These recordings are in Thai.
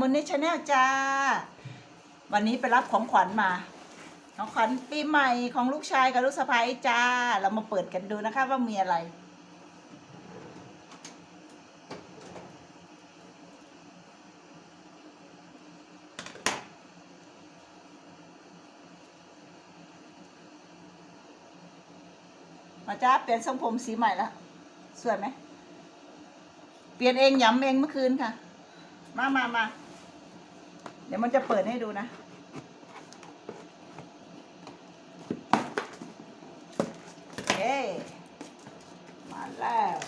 มุนนิชแนลจ้า วันนี้ไปรับของขวัญมาของขวัญปีใหม่ของลูกชายกับลูกสะใภ้จ้า เรามาเปิดกันดูนะคะว่ามีอะไร มาจ้าเปลี่ยนทรงผมสีใหม่แล้วสวยไหมเปลี่ยนเองย้ำเองเมื่อคืนค่ะ มามามา เดี๋ยวมันจะเปิดให้ดูนะเฮ้มาแล้ว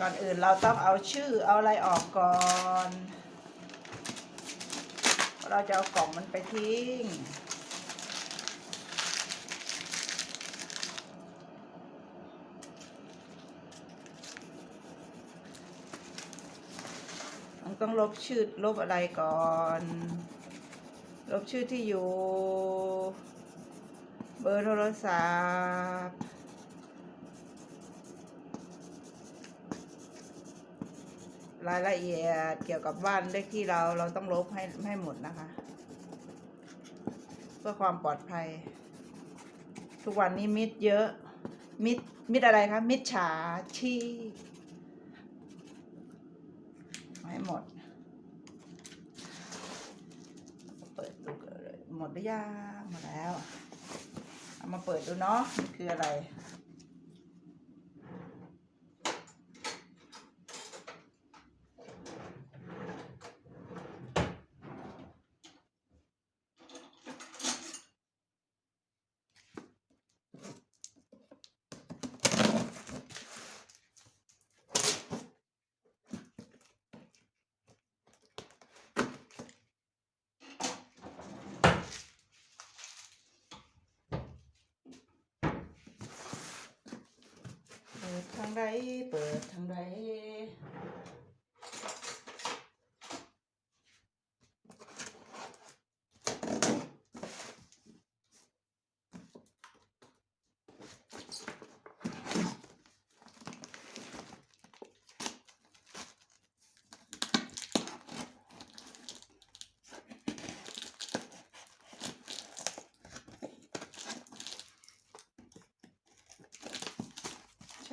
ก่อนอื่นเราต้องเอาชื่อเอาอะไรออกก่อน เราจะเอากล่องมันไปทิ้ง ต้องลบชื่อลบอะไรก่อน ลบชื่อที่อยู่ เบอร์โทรศัพท์รายละเอียดเกี่ยวกับบ้านเลขที่เราเราต้องลบให้ให้หมดนะคะ เพื่อความปลอดภัย ทุกวันนี้มิดเยอะ มิดมิดอะไรคะ มิดฉาชีพให้หมด เปิดดูกันเลย หมดหรือยังหมดแล้ว เอามาเปิดดูเนาะคืออะไร เไรเปิดทางไรใ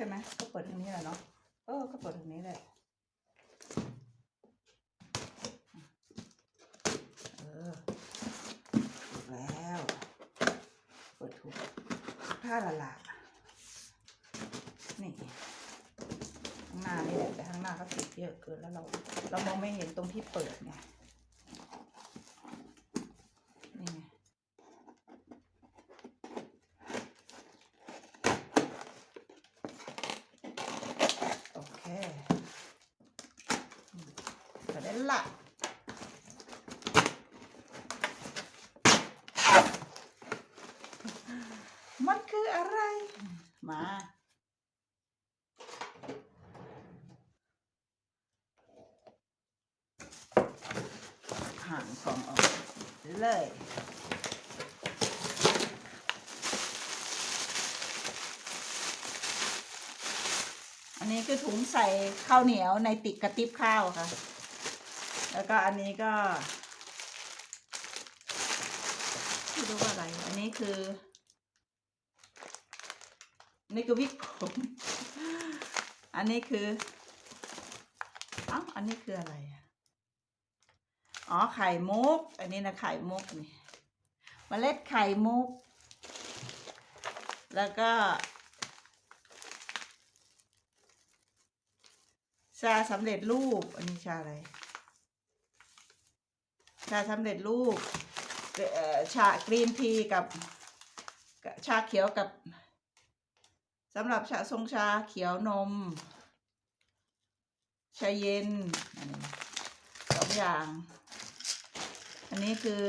ช่ไหมก็เปิดทางนี้แหละเนาะเออก็เปิดทางนี้แหละเออถูกแล้ว เปิดถูกผ้าละละนี่ข้างหน้านี่แหละแต่ข้างหน้าเขาติดเยอะเกินแล้วเรา เรามองไม่เห็นตรงที่เปิดไงนี่ไง โอเคอืม ก็ได้ละมันคืออะไร มา ห่างกองออกเลยอันนี้คือถุงใส่ข้าวเหนียวในติกกระติบข้าวค่ะ แล้วก็อันนี้ก็ไม่รู้ว่าอะไร อันนี้คือ นี่คือวิกผม อันนี้คือเอ้าอันนี้คืออะไรอะอ๋อ ไข่มุก อันนี้นะไข่มุกนี่เมล็ดไข่มุก แล้วก็ชาสำเร็จรูป อันนี้ชาอะไร ชาสำเร็จรูปชากรีนทีกับชาเขียวกับสำหรับชาทรงชาเขียวนม ชาเย็นสองอย่าง อันนี้คือ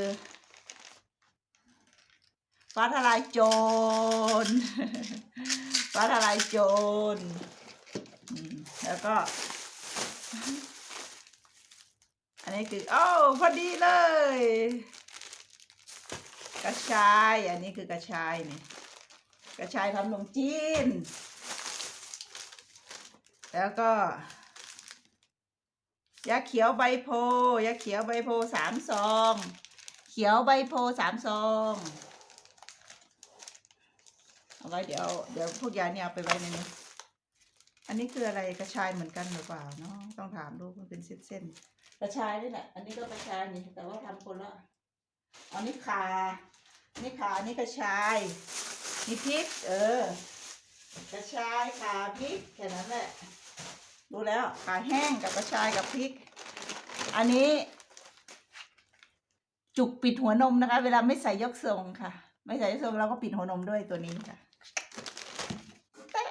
ฟ้าทลายโจรฟ้าทลายโจรแล้วก็ อันนี้คือโอ้าวพอดีเลย กระชาย อันนี้คือกระชายนี่กระชายทำขนมจีน แล้วก็ยาเขียวใบโพยาเขียวใบโพสามซอง เขียวใบโพสามซองเอาไว้เดี๋ยวเดี๋ยวพวกยาเนี่ยเอาไปไว้ในนี้อันนี้คืออะไรกระชายเหมือนกันหรือเปล่าเนาะต้องถามดูมันเป็นเส้นๆ กระชายนี่แหละ อันนี้ก็กระชายนี่ แต่ว่าทำคนละอันนี้ขานนี้ขาอันนี้กระชายนี่พริก เออ กระชายขาพริกแค่นั้นแหละ ดูแล้วขาแห้งกับกระชายกับพริก อันนี้ จุกปิดหัวนมนะคะ เวลาไม่ใส่ยกทรงค่ะ ไม่ใส่ยกทรงเราก็ปิดหัวนมด้วยตัวนี้ค่ะแตะ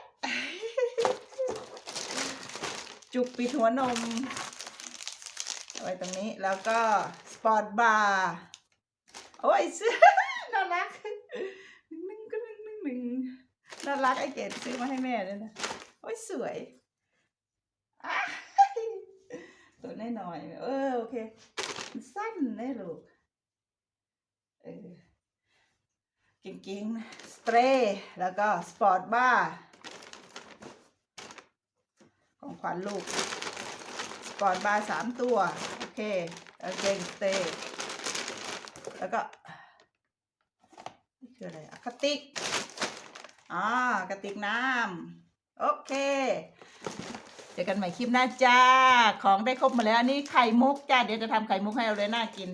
จุกปิดหัวนม ว้ตรงนี้แล้วก็สปอร์ตบาร์โอ้ยเสื้อน่ารักหนึ่งก็หนึ่งหนึ่งหนึ่งน่ารักไอเกดซื้อมาให้แม่ด้วยนะโอ้ยสวยตัวน้อยๆเออโอเคสั้นได้ลูกเออเก่งๆสเปรย์แล้วก็สปอร์ตบาร์ของขวัญลูก ก่อนบาสามตัว โอเคเก่งสเตย์แล้วก็นี่คืออะไรอะกระติกอ่ากระติกน้ำโอเค เจอกันใหม่คลิปหน้าจ้า ของได้ครบมาแล้วนี่ไข่มุกจ้า เดี๋ยวจะทำไข่มุกให้เอาเลยน่ากิน